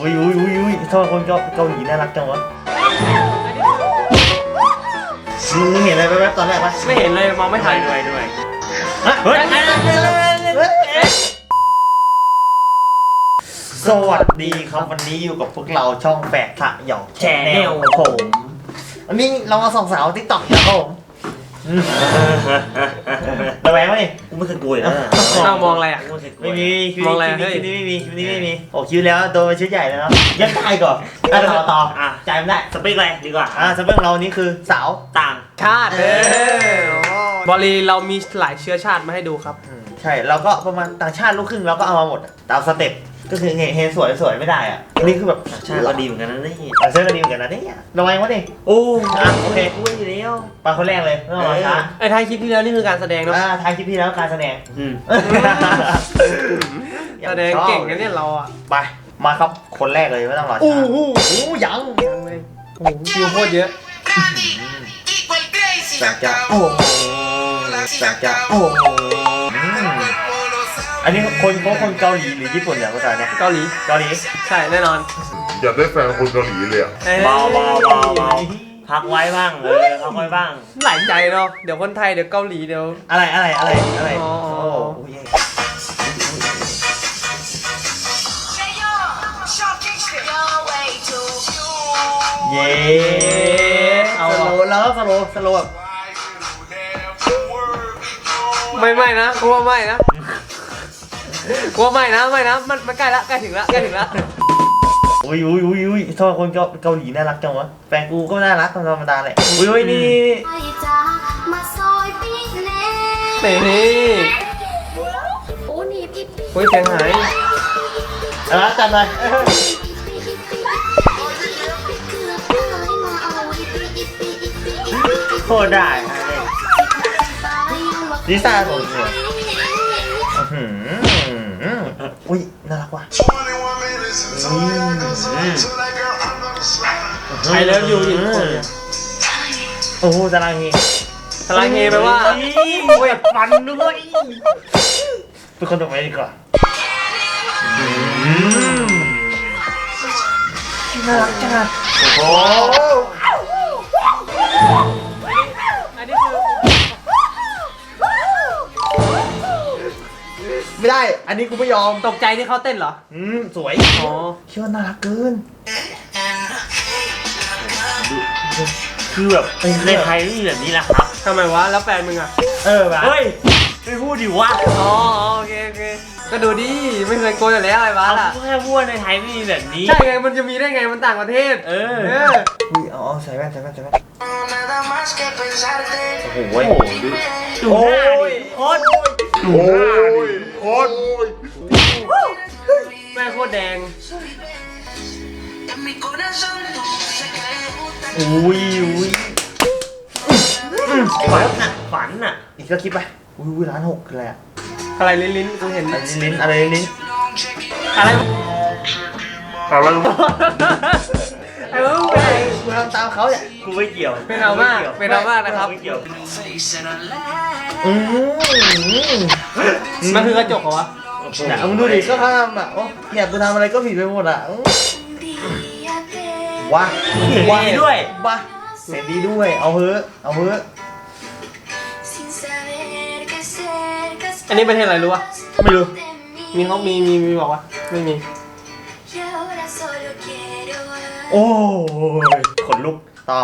อุ้ยอุ้ยอุ้ยอุ้ยทำไมคนเกาเกาหลีน่ารักจังวะมึงเห็นอะไรแว๊บๆตอนแรกปะไม่เห็นเลยมองไม่ทันด้วยด้วยฮะเฮ้ยสวัสดีครับวันนี้อยู่กับพวกเราช่องแฝดขะหยอกแชร์แนลผมวันนี้เรามาส่องสาวทิกตอกครับผมอืม ระแวงไหมนี่กูไม่เคยกลัวเลยนะเรามองอะไรอะกูไม่เคยกลัวไม่มีคลิปมองอะไรนี้เฮ้ยคลิปนี้ไม่มีคลิปนี้ไม่มีโอ้คิวแล้วโดนไปชุดใหญ่เลยเนาะยังตายก่อนอะต่อต่ออะจ่ายไม่ได้สเปคอะไรดีกว่าอ่าสเปคเรานี่คือสาวต่างชาติเออบอลีเรามีหลายเชื้อชาติมาให้ดูครับอืมใช่เราก็ประมาณต่างชาติลูกครึ่งเราก็เอามาหมดอะตามสเต็ป ก็คือเฮเฮสวยสวยไม่ได้อะอันนี้คือแบบต่างชาติก็ดีเหมือนกันนะนี่ต่างชาติก็ดีเหมือนกันนะเนี่ยระวังวะนี่โอ้อะโอเคกลัวอยู่แล้วไปคนแรกเลยไม่ต้องรอช้าไอ้ท้ายคลิปที่แล้วนี่คือการแสดงเนาะอ่าทายคลิปที่แล้วการแสดงอืมแสดงเก่งนะเนี่ยเราอะไปมาครับคนแรกเลยไม่ต้องรอช้าโอ้โหโอ้ยังยังเลยโอ้โหคิวโคตรเยอะสัจจะโอ้โหสัจจะโอ้โห อืมอันนี้คนเขาคนเกาหลีหรือญี่ปุ่นเนี่ยภาษาเนี่ยเกาหลี เกาหลีใช่แน่นอนอยากได้แฟนคนเกาหลีเลยอะเบาเบาเบาเบาพักไว้บ้างเออพักไว้บ้าง หลายใจเนาะเดี๋ยวคนไทยเดี๋ยวเกาหลีเดี๋ยว อะไรอะไรอะไรอะไรอ๋โอ้อโหเย้เอาสเหรอโลว์แล้วสโลว์สโลว์แบบไม่ไม่นะกลัวไม่นะ กลัวไม่นะไม่นะมันมันใกล้ละใกล้ถึงละใกล้ถึงละอุ้ยอุ้ยอุ้ยอุ้ยทำไมคนเกาเกาหลีน่ารักจังวะแฟนกูก็น่ารักธรรมดาแหละอุ้ยอุ้ยนี่นี่นี่มาซอยปีเน่นี่โอ้นี่พี่พี่โอ้ยเสียงหายเอาละจัดเลยโคตรได้ลิซ่าส่งเสียงอื้อหือ อุ้ยน่ารักว่ะ ไอเลิฟยูอีกคนเนี่ยโอ้โหตารางเฮพลังเฮแปลว่าโอ้ยฟันด้วยเป็นคนต่อไปดีกว่าน่ารักจังอะโอ้โห ไม่ได้ อันนี้กูไม่ยอมตกใจที่เขาเต้นเหรอ อืมสวยอ๋อคิดว่าน่ารักเกิน คือแบบในไทยไม่มีแบบนี้แหละครับ ทำไมวะ แล้วแฟนมึงอะ เออแบบเฮ้ยไม่พูดดิวะอ๋อโอเคโอเค ก็ดูดิ ไม่เคยโกนอยู่แล้วไอ้บ้าล่ะ เขาแค่พูดในไทยไม่มีแบบนี้ ใช่ไง มันจะมีได้ไง มันต่างประเทศ เออ เออ อุ้ยเอาเอาใส่แว่นใส่แว่นใส่แว่นโอ้โหดูดูหน้าดิโคตร ดูโอ้าดิโคตรแม่งโคตรแดงอุ้ยอุ้ยฝันน่ะฝันน่ะอีกสักคลิปไปอุ้ยอุ้ยล้านหกคืออะไรอะอะไรลิ้นลิ้นกูเห็นอะไรลิ้นๆอะไรลิ้นอะไร อะไรวะไอ้มึง เป็นไงกูทำตามเขาเนี่ย กูไม่เกี่ยวเป็นเอามากเป็นเอามากนะครับ ไม่เกี่ยวอืมมันคือกระจกเหรอวะเนี่ยมึงดูดิก็ทำอะโอ้เนี่ยกูทำอะไรก็ผิดไปหมดอะอื้อว้าเสียงดีด้วยว้าเสียงดีด้วย เอาเฮ้อะเอาเฮ้อะอันนี้ประเทศอะไรรู้ปะไม่รู้ มีเขามีมีมีบอกว่าไม่มี โอ้ยขนลุกต่อ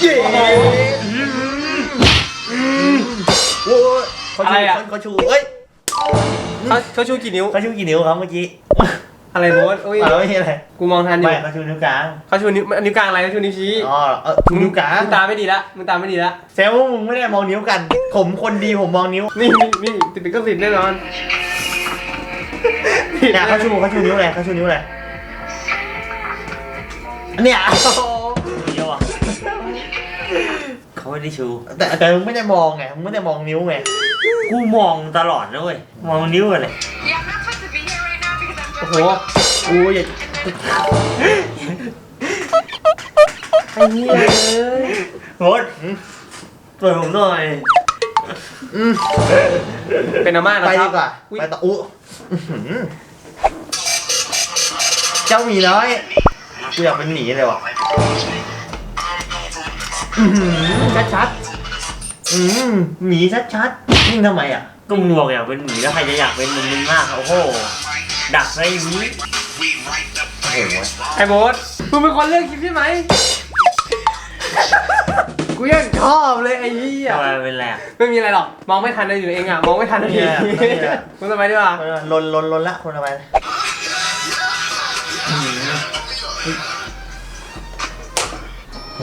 เย้โอ้ยเขาชูเขาชูเอ้ยเขาเขาชูกี่นิ้ว เขาชูกี่นิ้วครับเมื่อกี้อะไรโบสโอ้ยเอาไม่ใช่อะไรกูมองทันอยู่ไม่เขาชูนิ้วกลางเขาชูนิ้วนิ้วกลางอะไรเขาชูนิ้วชี้อ๋อเออชูนิ้วกลางมึงตาไม่ดีละมึงตาไม่ดีละ แซวว่ามึงไม่ได้มองนิ้วกัน ผมคนดีผมมองนิ้ว นี่นี่นี่ติดเป็นก็ติดแน่นอน เนี่ยเขาชูเขาชูนิ้วอะไรเขาชูนิ้วอะไรเนี่ยเดียวอะเขาไม่ได้ชู แต่แต่มึงไม่ได้มองไงมึงไม่ได้มองนิ้วไงกูมองตลอดนะเว้ย มองนิ้วอะไรโอ้โหโอ้ยอย่าไอ้เหี้ยเอ้ยโคตรเปิดผมหน่อยอืมเป็นอาม่านะไปครัดีบกว่าอุ๊ยไปต่ออุ๊อื้อหือเจ้าหมีน้อยกูอยากเป็นหมีเลยว่ะอื้อหือชัดๆอืมหมีชัดๆนิ่งทำไมอะ ก็มึงบอกอยากเป็นหมีแล้วใครจะอยากเป็นมึงมึงมากโอ้โหดักไอ้นี้โอ้โหไอ้โบสมึงเป็นคนเลือกคลิปใช่ไหม กูยังชอบเลยไอ้เหี้ยทำไมเป็นไรอะ ไม่มีอะไรหรอก มองไม่ทันเลยอยู่เองอะ มองไม่ทันเลยเนี่ยเนี่ย มึงทำไมดีกว่าลนลนลนละคนเอาไป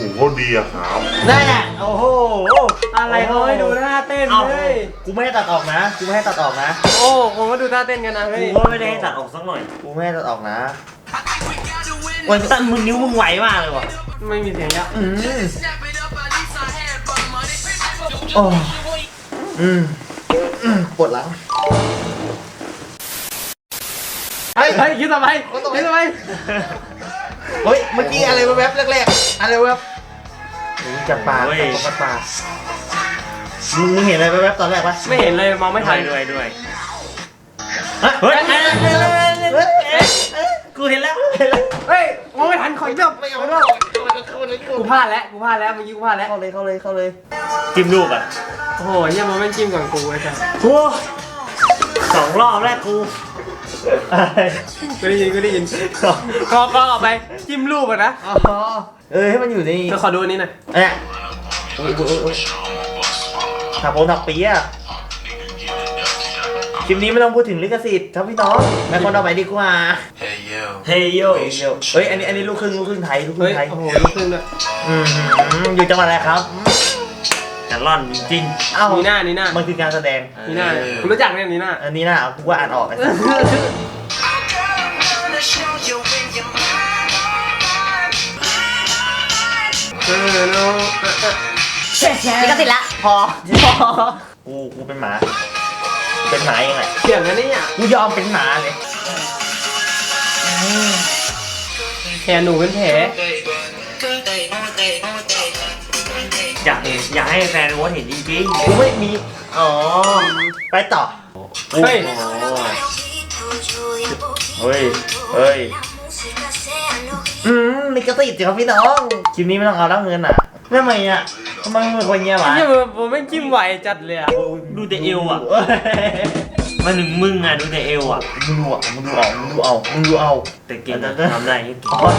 หูเขาดีอะครับนั่นแหละโอ้โห อะไรเขาให้ดูท่าเต้นเอ้าเลยกูไม่ให้ตัดออกนะ กูไม่ให้ตัดออกนะ โอ้ผมก็ดูท่าเต้นกันนะเฮ้ย กูก็ไม่ได้ให้ตัดออกสักหน่อย กูไม่ให้ตัดออกนะโอ้ยตันมึงนิ้วมึงไหวมากเลยว่ะ ไม่มีเสียงยับอืมโอ้อืมอืมปวดหลังเฮ้ยเฮ้ยคิดทำไมคิดทำไมเฮ้ย เมื่อกี้อะไรแวบๆแรกๆ อะไรแวบ จับปลาเฮ้ย จับปลามึงมึงเห็นอะไรแวบๆตอนแรกปะไม่เห็นเลยมองไม่ทันด้วยด้วยเฮ้ยเฮ้ยเฮ้ยเฮ้ยเฮ้ยเฮ้ยเฮ้ยกูเห็นแล้วเฮ้ยมองไม่ทันขออีกรอบไม่เอาไม่เอาเข้าเลยกูพลาดแล้วกูพลาดแล้วเมื่อกี้กูพลาดแล้ว เข้าเลยเข้าเลยเข้าเลยจิ้มลูกอะโอ้โหเฮียมันไม่จิ้มก่อนกูไอ้สัสโอ้สองรอบแรกกู กูได้ยินกูได้ยินก็ก็เอาไปจิ้มรูปอะนะอ๋อเออให้มันอยู่ในเดี๋ยวขอดูอันนี้หน่อยเนี่ยอุ้ยอุ้ยอุ้ยอุ้ยถักผมถักปีอะคลิปนี้ไม่ต้องพูดถึงลิขสิทธิ์ครับพี่น้องแม่คนเอาไปดีกว่าเฮ้ยโยเฮ้ยอันนี้อันนี้ลูกครึ่งลูกครึ่งไทยลูกคเฮ้รึ่ยงไทยโอ้โหลูกครึ่งด้วย อืมอยู่จังหวัดอะไรครับ จะร่อนจริงเอ้านีน่านีน่ามันคือการแสดงๆนีน่ากูรู้จักเนี่ยนีน่าอันนี้น่ะกูว่าอ่านออกไอ้สัสเออเนาะลิขสิทธิ์ละ พอ พอ กูกูเป็นหมา เป็นหมาเองแหละเสียงอันนี้อะกูยอมเป็นหมาเลยแผลหนูเป็นแผล อยากอยากให้แฟนรู้ว่าเห็นจริงๆกูไม่มี อ๋อ ไปต่อ เฮ้ย เฮ้ย เฮ้ย อืมลิขสิทธิ์สิครับพี่น้องคลิปนี้ไม่ต้องเอาแล้วเงินอะทำไมอะทำไมมึงเป็นคนเงี้ยวะเฮียมึงผมไม่จิ้มไหวจัดเลยอะดูแต่เอวอะเอ้ยมาถึงมึงอะดูแต่เอวอะมึงดูอะมึงดูเอามึงดูเอามึงดูเอาแต่เก่งนะทำได้เก่งอ๋อ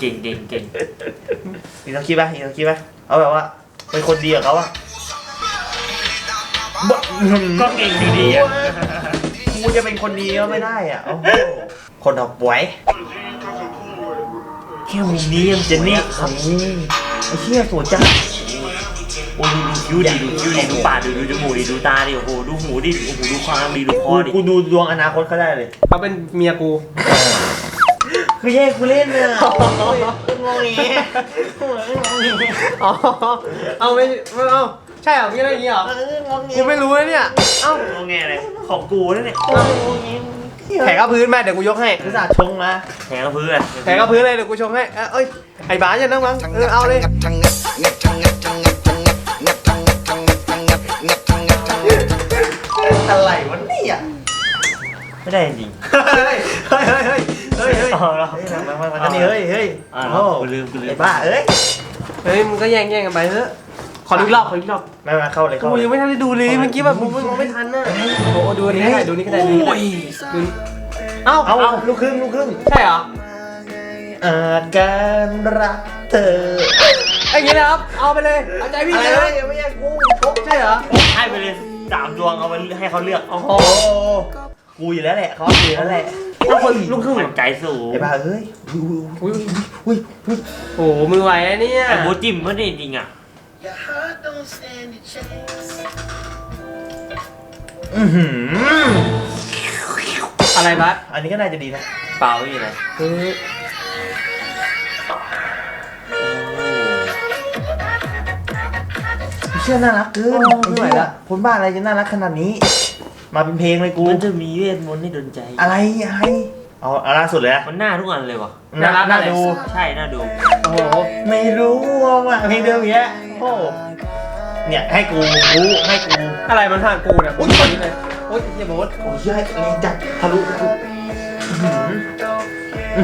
เก่งเก่งเก่งอีกสักคลิปป่ะอีกสักคลิปป่ะเอาแบบว่าเป็นคนดีกับเขาอะบะก็เก่งอยู่ดีอะกูจะเป็นคนดีก็ไม่ได้อะโอ้โหคนเอาไว้แค่มุมนี้ยังจะนี่โอ้โหไอ้เชี่ยสวยจังโอ้ดูดูคิ้วดิดูคิ้วดิดูปากดิดูจมูกดิดูตาดิโอ้โหดูหูดิโอ้โหดูความดิดูคอกูดิกูดูดวงอนาคตเขาได้เลยเขาเป็นเมียกู ไม่ใช่กูเล่นเลยอะโอ้ยงงงี้อ๋อ เอาไม่ไม่เอาใช่เหรอพี่อะไรอย่างงี้เหรองงงี้กูไม่รู้นะเนี่ย เอ้าเอาไงเลยของกูนั่นเนี่ยแผลก็พื้นแม่เดี๋ยวกูยกให้คือสาชงนะแทงกับพื้นเลยแผลก็พื้นเลยเดี๋ยวกูชงให้เอ้ยเอ้ย ไอ้บ้าอย่านั่งมั้งเออเอาเลย อะไรวะเนี่ยไม่ได้จริง เฮ้ยเฮ้ยเฮ้ย เฮ้ยเฮ้ยเอาแล้วเฮ้ยมามามาอันนี้เฮ้ยเฮ้ยอ่าโอ้กูลืมกูลืม ไอ้บ้าเอ้ยเฮ้ยมึงก็แย่งแย่งกันไปเถอะขอดูอีกรอบขอดูอีกรอบมามาเข้าเลยเข้ากูเลยัยงไม่ทันได้ดูเลยเมื่อกี้แบบผมมองไม่ทันน่ะโอ้โหดูอันนี้ก็ได้ดูนี่ก็ได้ดูนี่ก็ได้ดูนี่เอ้าเอาลูกครึ่งลูกครึ่งใช่เหรออาการรักเธอไอ้อย่างงี้นะครับเอาไปเลยเอาใจพี่อะไรเลยเฮ้ยไม่ใช่กูชกใช่เหรอให้ไปเลยสามดวงเอาไปให้เขาเลือกโอ้โหโอ้กูอยู่แล้วแหละเขาอยู่แล้วแหละ ถ้าคนลูกครึ่งมันใจสูงไอ้บ้าเอ้ยอุ้ยอุ้ยอุ้ยอุ้ยโอ้โหมือไหวอะเนี่ยไอ้โบทจิ้มมันได้จริงอะอื้อหืออะไรบะอันนี้ก็น่าจะดีนะเปล่าไม่มีอะไรเฮ้ยเชื่อน่ารักเกินไม่ไหวละคนบ้าอะไรจะน่ารักขนาดนี้ มาเป็นเพลงเลยกู มันจะมีเวทมนต์ให้ดนใจ อะไรอะไรเอาเอาล่าสุดเลยนะมันหน้าทุกอันเลยว่ะน่าน่าดู ใช่น่าดู โอ้โห ไม่รู้ว่าเพลงเดิมอย่างเงี้ยโอ้เนี่ยให้กูรู้ให้กูอะไรมันผ่านกูเนี่ยโอ้ยคนนี้เลยโอ้ยเฮียโบ๊ทโอ้ยเหี้ยแรงจัดทะลุกู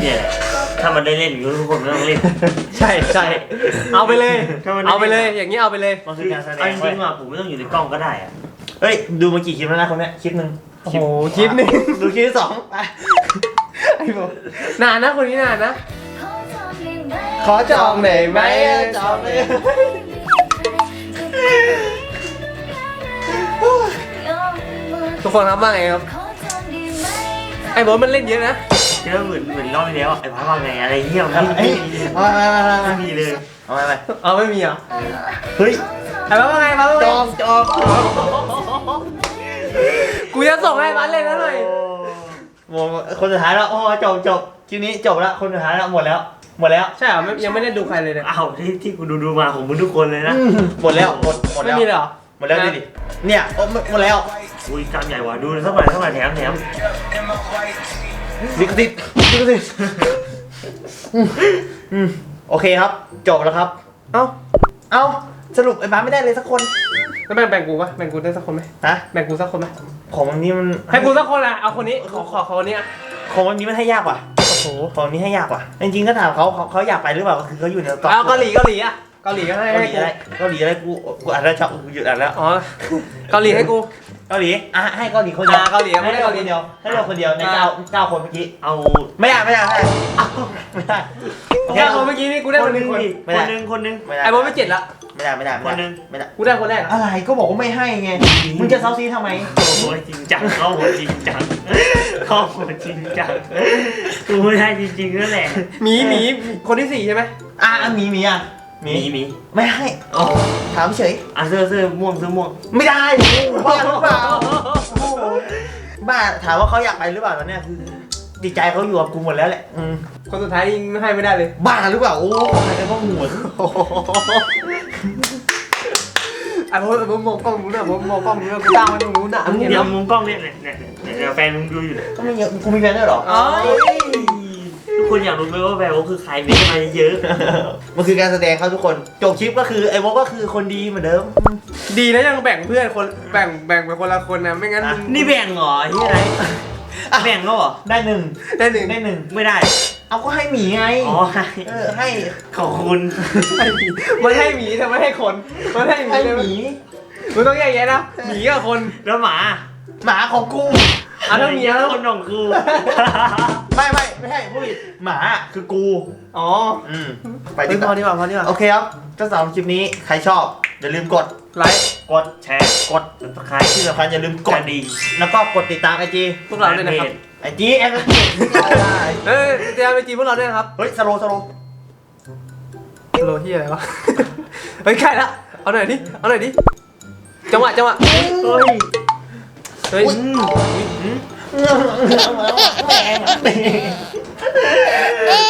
เนี่ยแหละถ้ามันได้เล่นอยู่ทุกคนก็ต้องเล่น ใช่ใช่เอาไปเลยถ้ามันเอาไปเลย อย่างนี้เอาไปเลยมันคือการแสดเอางจเว้ริยงๆว่ะผมไม่ต้องอยู่ในกล้องก็ได้อะ เฮ้ย ดูมากี่คลิปแล้วนะคนเนี้ยคลิปหนึ่งโอ้โหคลิปหนึ่ง ดูคลิปที่สองไปไอ้โบ๊ทนานนะคนนี้นานนะขอจองได้ไหมจองเลยทุกคนครับว่าไงครับ ไอ้โบ๊ทมันเล่นเยอะนะเจอเหมือนเหมือนรอบที่แล้วอะไอ้พักว่าไงอะไรเงี้ยเอาไม่ไปมีเอาไปเอาไปไม่มีเลยเอาไปเอาไปเอาไม่มีเหรอเฮ้ย ไอ้โบ๊ทว่าไงโบ๊ทว่าจไงองจอง กูจะส่งให้บ้านเล่นแล้วหน่อยหมดคนสุดท้ายแล้วโอ้จบจบคลิปนี้จบแล้วคนสุดท้ายแล้วหมดแล้ว หมดแล้วใช่เหรอไม่ยังไม่ได้ดูใครเลยเนี่ยอ้าวที่ที่กูดูดูมาของมึงทุกคนเลยนะอืมหมดแล้วหมดหมดไม่แล้วมีเลยเหรอ หมดแล้วดูดิเนี่ยโอ้หมดหมดแล้วอุ้ยกล้ามใหญ่ว่ะดูสักหน่อยสักหน่อยแถมแถมลิขสิทธิ์ลิขสิทธิ์อืมอืมโอเคครับ จบแล้วครับ เอ้าเอ้าสรุปไอ้บ้าสไม่ได้เลยสักคน แล้วแบ่งแบ่งกูปะแบ่งกูได้สักคนไหมฮะแบ่งกูสักคนไหมของวันนี้มันให้กูสักคนละเอาคนนี้ขอขอขอคนนี้อะของวันนี้มันให้ยากว่ะโอ้โหของวันนี้ให้ยากว่ะจริงๆก็ถามเขาเขาเขาอยากไปหรือเปล่าก็คือเขาอยู่ในเอาเกาหลีเกาหลีอะเกาหลีก็ให้เกาหให้ลีกูอะไรเกาหลีอะไรกูกูอ่านแล้วชอบกูหยุดอ่านแล้วอ๋อเกาหลีให้กูเกาหลีอะให้เกาหลีคนเดียวอะเกาหลีให้เราคนเดียวให้เราคนเดียวในเก้าเก้าคนเมื่อกี้เอาไม่ได้ไม่ได้ไม่ได้เอ้าไม่ได้ แค่คนเมื่อกี้นี่กูได้คคนนหหนึ่นึ่งงคนดิไม่คได้นหนึ่งคนหนึ่งไม่ได้ ไอ้โบอสไม่เจ็ดละ ไม่ได้ไม่ได้ไม่คนหนึ่ได้งไม่ได้กูได้คนแรกอะอะไรก็บอกว่าไม่ให้ไง มึงจะเซาซีทำไม โอ้โหจริงจังเข้าหัวจริงจังเข้าหัวจริงจังกูไม่ได้จริงๆนั่นแหละหมีหมีคนที่สี่ใช่ไหมอะอะหมีหมีอะหมีมีไม่ให้อ๋อถามเฉย อะเสื้อเสื้อม่วงเสื้อม่วงไม่ได้บ้าหรือเปล่าโอ้โหบ้าถามว่าเขาอยากไปหรือเปล่าตอนเนี้ยคือดีใจเขาอยู่กับกูหมดแล้วแหละอืมคนสุดท้ายนี่ไม่ให้ไม่ได้เลย บ้าหรือเปล่าโอ้ใครจะต้องหัวโอ้โห ไอ้โบอสไอ้โบอสมองกล้องนู้นนะโบอสมองกล้องนู้นนะกูตั้งไว้ตรงนู้นนะมึงเห็นเดี๋ยวไหมมุมกล้องเนี่ยเนี่ยเนี่ยเนี่ยเดี๋ยวแฟนมึงดูอยู่เนี่ยก็มีเยอะกูมีแฟนด้วยเหรออ๋อทุกคนอยากรู้ไหมว่าแววคือใครมีมาเยอะ มันคือการแสดงครับทุกคน จบคลิปก็คือไอ้วอกก็คือคนดีเหมือนเดิม ดีนะยังแบ่งเพื่อนคนแบ่งแบ่งไปคนละคนนะไม่งั้นมึงนี่แบ่งเหรอที่อะไรแบ่งแล้วเหรอได้หนึ่งได้หนึ่ง ได้หนึ่งไม่ได้ เอาก็ให้หมีไงอ๋อให้ เออให้ขอบคุณ มันให้หมีแต่ไม่ให้คน มันให้หมีให้เลยหมีมึงต้องแยกแยะนะ หมีกับคนแล้วหมาหมาของกูอะถ้าหมีแล้วคนของกูไม่ไม่ไม่ใช่พูดผิดหมาคือกู อ๋ออืมไปไปดีดีกพอว่าดีกว่าพอดีกว่าโอเคครับก็สำหรับคลิปนี้ใครชอบ อย่าลืมกดไลค์กดแชร์กดติดตามที่สำคัญอย่าลืมกกดดดีแล้วก็กดติดตามไอจีพวกเราด้วยนะครับ ไอจีแอปเอ้ยเตรียมไปจีบพวกเราด้วยนะครับเฮ้ยสโลสโลโลที่อะไรวะ เฮ้ยใกล้ละ เอาหน่อยดิ เอาหน่อยดิ จังหวะจังหวะ เฮ้ยเฮ้ย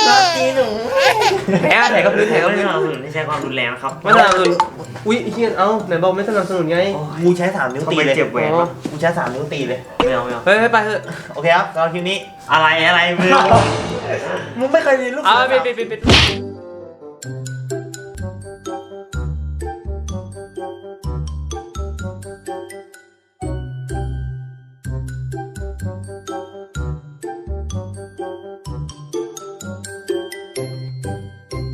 มาตีหนูแผลแผลกับพื้นแผลกับไม่พื้นสนับสนุนให้ใช้ความรุนแรงนะครับไม่สนับสนุนอุ้ยไอ้เฮียเอ้าไหนบอกไม่สนับสนุนไง กูใช้สามนิ้วเขาตีไปเลย เจ็บแหวนอ๋อปะกูใช้สามนิ้วตีเลย ไม่เอาไม่เอาเฮ้ยให้ไปเถอะโอเคครับสำหรับคลิปนี้ อะไรอะไรมึงมึงไม่เคยเรียนลูกเอาเสือปิดปิดปิดปิด